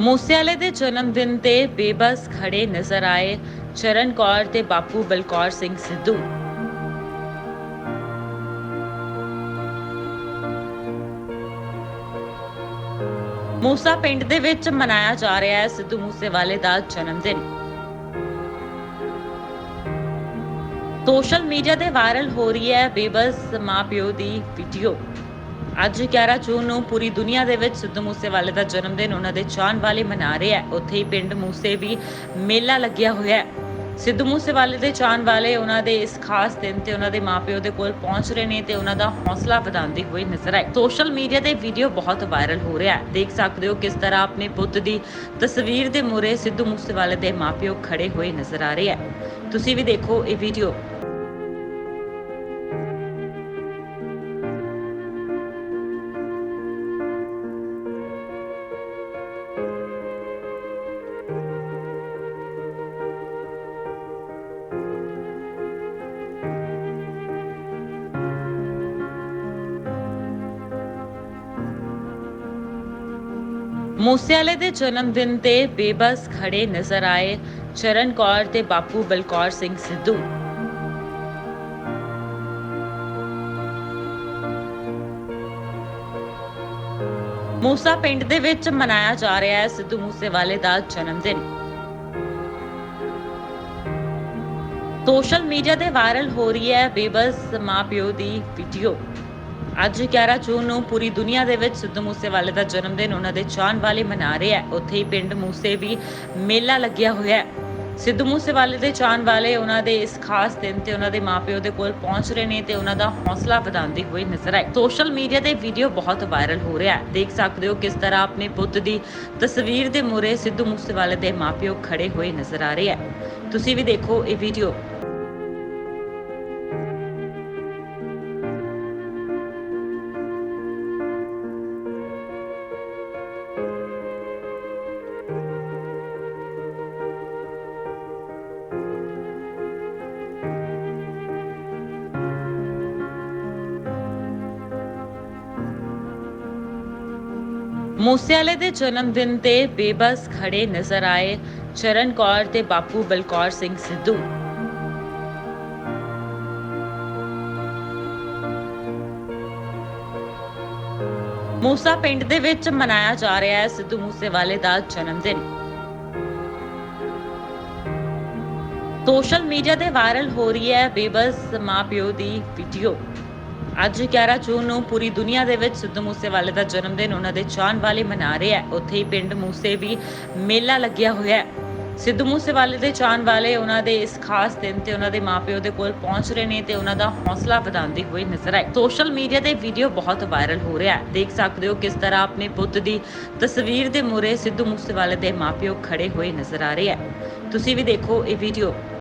ਮੂਸੇਵਾਲੇ ਦੇ ਜਨਮ ਦਿਨ ਤੇ ਬੇਬਸ ਖੜੇ ਨਜ਼ਰ ਆਏ ਚਰਨ ਕੌਰ ਤੇ ਬਾਪੂ ਬਲਕੌਰ ਸਿੰਘ ਸਿੱਧੂ। ਮੂਸਾ ਪਿੰਡ ਦੇ ਵਿੱਚ ਮਨਾਇਆ ਜਾ ਰਿਹਾ ਹੈ ਸਿੱਧੂ ਮੂਸੇਵਾਲੇ ਦਾ ਜਨਮ ਦਿਨ। ਸੋਸ਼ਲ ਮੀਡੀਆ ਤੇ ਵਾਇਰਲ ਹੋ ਰਹੀ ਹੈ ਬੇਬਸ ਮਾਪਿਓ ਦੀ ਵੀਡੀਓ। ਅੱਜ 11 ਜੂਨ ਨੂੰ ਪੂਰੀ ਦੁਨੀਆ ਦੇ ਵਿੱਚ ਸਿੱਧੂ ਮੂਸੇਵਾਲੇ ਦਾ ਜਨਮ ਦਿਨ ਉਹਨਾਂ ਦੇ ਚਾਹਣ ਵਾਲੇ ਮਨਾ ਰਹੇ ਹੈ। ਉੱਥੇ ਹੀ ਪਿੰਡ ਮੂਸੇ ਵੀ ਮੇਲਾ ਲੱਗਿਆ ਹੋਇਆ ਹੈ। ਸਿੱਧੂ ਮੂਸੇਵਾਲੇ ਦੇ ਚਾਹਣ ਵਾਲੇ ਉਹਨਾਂ ਦੇ ਇਸ ਖਾਸ ਦਿਨ ਤੇ ਉਹਨਾਂ ਦੇ ਮਾਪਿਓ ਦੇ ਕੋਲ ਪਹੁੰਚ ਰਹੇ ਨੇ ਤੇ ਉਹਨਾਂ ਦਾ ਹੌਸਲਾ ਵਧਾਉਂਦੇ ਹੋਏ ਨਜ਼ਰ ਆਏ। ਸੋਸ਼ਲ ਮੀਡੀਆ ਤੇ ਵੀਡੀਓ ਬਹੁਤ ਵਾਇਰਲ ਹੋ ਰਿਹਾ ਹੈ। ਦੇਖ ਸਕਦੇ ਹੋ ਕਿਸ ਤਰ੍ਹਾਂ ਆਪਣੇ ਪੁੱਤ ਦੀ ਤਸਵੀਰ ਦੇ ਮੂਹਰੇ ਸਿੱਧੂ ਮੂਸੇਵਾਲੇ ਦੇ ਮਾਪਿਓ ਖੜੇ ਹੋਏ ਨਜ਼ਰ ਆ ਰਹੇ ਹੈ। ਤੁਸੀਂ ਵੀ ਦੇਖੋ ਇਹ ਵੀਡੀਓ। ਮੂਸੇਵਾਲੇ ਦੇ ਜਨਮ ਦਿਨ ਤੇ ਬੇਬਸ ਖੜੇ ਨਜ਼ਰ ਆਏ ਚਰਨ ਕੌਰ ਤੇ ਬਾਪੂ ਬਲਕੌਰ ਸਿੰਘ ਸਿੱਧੂ। ਮੂਸਾ ਪਿੰਡ ਦੇ ਵਿੱਚ ਮਨਾਇਆ ਜਾ ਰਿਹਾ ਹੈ ਸਿੱਧੂ ਮੂਸੇਵਾਲੇ ਦਾ ਜਨਮ ਦਿਨ। ਸੋਸ਼ਲ ਮੀਡੀਆ ਤੇ ਵਾਇਰਲ ਹੋ ਰਹੀ ਹੈ ਬੇਬਸ ਮਾਪਿਓ ਦੀ ਵੀਡੀਓ। ਅੱਜ 11 ਜੂਨ ਨੂੰ ਪੂਰੀ ਦੁਨੀਆ ਦੇ ਵਿੱਚ ਸਿੱਧੂ ਮੂਸੇਵਾਲੇ ਦਾ ਜਨਮ ਦਿਨ ਉਹਨਾਂ ਦੇ ਚਾਹਣ ਵਾਲੇ ਮਨਾ ਰਹੇ ਹੈ। ਉੱਥੇ ਹੀ ਪਿੰਡ ਮੂਸੇ ਵੀ ਮੇਲਾ ਲੱਗਿਆ ਹੋਇਆ ਹੈ। ਸਿੱਧੂ ਮੂਸੇਵਾਲੇ ਦੇ ਚਾਹਣ ਵਾਲੇ ਉਹਨਾਂ ਦੇ ਇਸ ਖਾਸ ਦਿਨ ਤੇ ਉਹਨਾਂ ਦੇ ਮਾਪਿਓ ਦੇ ਕੋਲ ਪਹੁੰਚ ਰਹੇ ਨੇ ਤੇ ਉਹਨਾਂ ਦਾ ਹੌਸਲਾ ਵਧਾਉਂਦੇ ਹੋਏ ਨਜ਼ਰ ਆਏ। ਸੋਸ਼ਲ ਮੀਡੀਆ ਤੇ ਵੀਡੀਓ ਬਹੁਤ ਵਾਇਰਲ ਹੋ ਰਿਹਾ ਹੈ। ਦੇਖ ਸਕਦੇ ਹੋ ਕਿਸ ਤਰ੍ਹਾਂ ਆਪਣੇ ਪੁੱਤ ਦੀ ਤਸਵੀਰ ਦੇ ਮੂਹਰੇ ਸਿੱਧੂ ਮੂਸੇਵਾਲੇ ਦੇ ਮਾਪਿਓ ਖੜੇ ਹੋਏ ਨਜ਼ਰ ਆ ਰਹੇ ਹੈ। ਤੁਸੀਂ ਵੀ ਦੇਖੋ ਇਹ ਵੀਡੀਓ। ਮੂਸੇਵਾਲੇ ਦੇ ਜਨਮ ਦਿਨ ਤੇ ਬੇਬਸ ਖੜੇ ਨਜ਼ਰ ਆਏ ਚਰਨ ਕੌਰ ਤੇ ਬਾਪੂ ਬਲਕੌਰ ਸਿੰਘ ਸਿੱਧੂ। ਮੂਸਾ ਪਿੰਡ ਦੇ ਵਿੱਚ ਮਨਾਇਆ ਜਾ ਰਿਹਾ ਹੈ ਸਿੱਧੂ ਮੂਸੇਵਾਲੇ ਦਾ ਜਨਮ ਦਿਨ। ਸੋਸ਼ਲ ਮੀਡੀਆ ਤੇ ਵਾਇਰਲ ਹੋ ਰਹੀ ਹੈ ਬੇਬਸ ਮਾਪਿਓ ਦੀ ਵੀਡੀਓ। ਅੱਜ 11 ਜੂਨ ਨੂੰ ਪੂਰੀ ਦੁਨੀਆ ਦੇ ਵਿੱਚ ਸਿੱਧੂ ਮੂਸੇਵਾਲੇ ਦਾ ਜਨਮ ਦਿਨ ਉਹਨਾਂ ਦੇ ਚਾਹਣ ਵਾਲੇ ਮਨਾ ਰਹੇ ਹੈ। ਉੱਥੇ ਹੀ ਪਿੰਡ ਮੂਸੇ ਵੀ ਮੇਲਾ ਲੱਗਿਆ ਹੋਇਆ ਹੈ। ਸਿੱਧੂ ਮੂਸੇਵਾਲੇ ਦੇ ਚਾਹਣ ਵਾਲੇ ਉਹਨਾਂ ਦੇ ਇਸ ਖਾਸ ਦਿਨ ਤੇ ਉਹਨਾਂ ਦੇ ਮਾਪਿਓ ਦੇ ਕੋਲ ਪਹੁੰਚ ਰਹੇ ਨੇ ਤੇ ਉਹਨਾਂ ਦਾ ਹੌਸਲਾ ਵਧਾਉਂਦੇ ਹੋਏ ਨਜ਼ਰ ਆਏ ਸੋਸ਼ਲ ਮੀਡੀਆ ਤੇ ਵੀਡੀਓ ਬਹੁਤ ਵਾਇਰਲ ਹੋ ਰਿਹਾ ਹੈ। ਦੇਖ ਸਕਦੇ ਹੋ ਕਿਸ ਤਰ੍ਹਾਂ ਆਪਣੇ ਪੁੱਤ ਦੀ ਤਸਵੀਰ ਦੇ ਮੂਹਰੇ ਸਿੱਧੂ ਮੂਸੇਵਾਲੇ ਦੇ ਮਾਪਿਓ ਖੜੇ ਹੋਏ ਨਜ਼ਰ ਆ ਰਹੇ ਹੈ। ਤੁਸੀਂ ਵੀ ਦੇਖੋ ਇਹ ਵੀਡੀਓ।